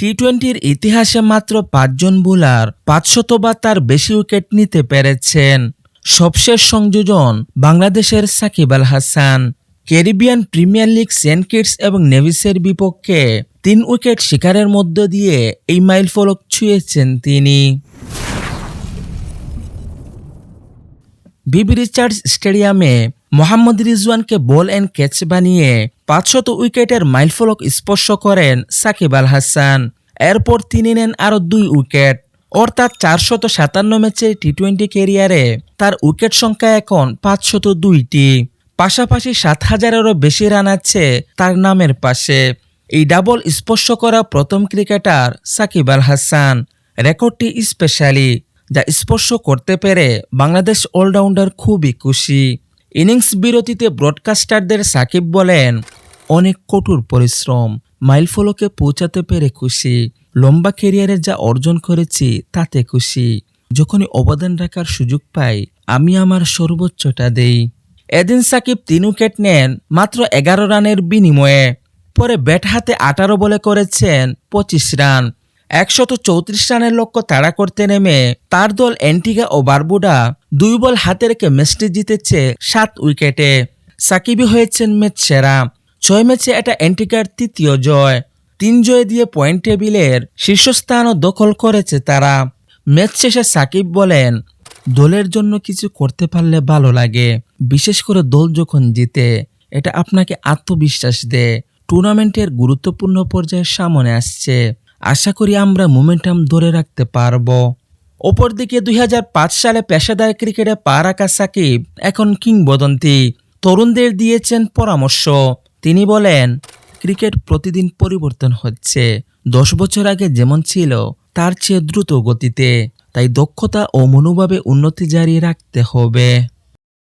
টি টোয়েন্টির ইতিহাসে মাত্র পাঁচজন বোলার পাঁচশত বা তার বেশি উইকেট নিতে পেরেছেন। সবশেষ সংযোজন বাংলাদেশের Shakib Al Hasan. Caribbean premier league Saint Kitts এবং নেভিসের বিপক্ষে তিন উইকেট শিকারের মধ্য দিয়ে এই মাইল ফলক ছুঁয়েছেন তিনি। বিবি রিচার্ডস স্টেডিয়ামে মোহাম্মদ রিজওয়ানকে বল অ্যান্ড ক্যাচ বানিয়ে পাঁচশত উইকেটের মাইলফলক স্পর্শ করেন সাকিব আল হাসান। এরপর তিনি নেন আরও দুই উইকেট। অর্থাৎ চারশত সাতান্ন ম্যাচের টি টোয়েন্টি ক্যারিয়ারে তার উইকেট সংখ্যা এখন পাঁচশত দুইটি। পাশাপাশি সাত হাজারেরও বেশি রান আছে তার নামের পাশে। এই ডাবল স্পর্শ করা প্রথম ক্রিকেটার সাকিব আল হাসান। রেকর্ডটি স্পেশালি, যা স্পর্শ করতে পেরে বাংলাদেশ অলরাউন্ডার খুবই খুশি। ইনিংস বিরতিতে ব্রডকাস্টারদের সাকিব বলেন অনেক কঠোর পরিশ্রম। মাইলফলকে পৌঁছাতে পেরে খুশি। লম্বা ক্যারিয়ারে যা অর্জন করেছি, তাতে খুশি। যখনই অবদান রাখার সুযোগ পাই, আমি আমার সর্বোচ্চটা দেই। এদিন সাকিব তিন উইকেট নেন মাত্র এগারো রানের বিনিময়ে। পরে ব্যাট হাতে আঠারো বলে করেছেন পঁচিশ রান। একশত চৌত্রিশ রানের লক্ষ্য তাড়া করতে নেমে তার দল অ্যান্টিগা ও বারবুডা দুই বল হাতে রেখে ম্যাচটি জিতেছে সাত উইকেটে। সাকিবই হয়েছেন ম্যাচ সেরা। ছয় ম্যাচে এটা অ্যান্টিকার তৃতীয় জয়। তিন জয় দিয়ে পয়েন্ট টেবিলের শীর্ষস্থানও দখল করেছে তারা। ম্যাচ শেষে সাকিব বলেন, দলের জন্য কিছু করতে পারলে ভালো লাগে, বিশেষ করে দল যখন জিতে। এটা আপনাকে আত্মবিশ্বাস দেয় টুর্নামেন্টের গুরুত্বপূর্ণ পর্যায়ে সামনে আসছে। আশা করি আমরা মোমেন্টাম ধরে রাখতে পারব। অপরদিকে দুই সালে পেশাদার ক্রিকেটে পা রাখা সাকিব এখন কিংবদন্তি। তরুণদের দিয়েছেন পরামর্শ। তিনি বলেন, ক্রিকেট প্রতিদিন পরিবর্তন হচ্ছে। দশ বছর আগে যেমন ছিল, তার চেয়ে দ্রুত গতিতে। তাই দক্ষতা ও মনোভাবে উন্নতি জারি রাখতে হবে।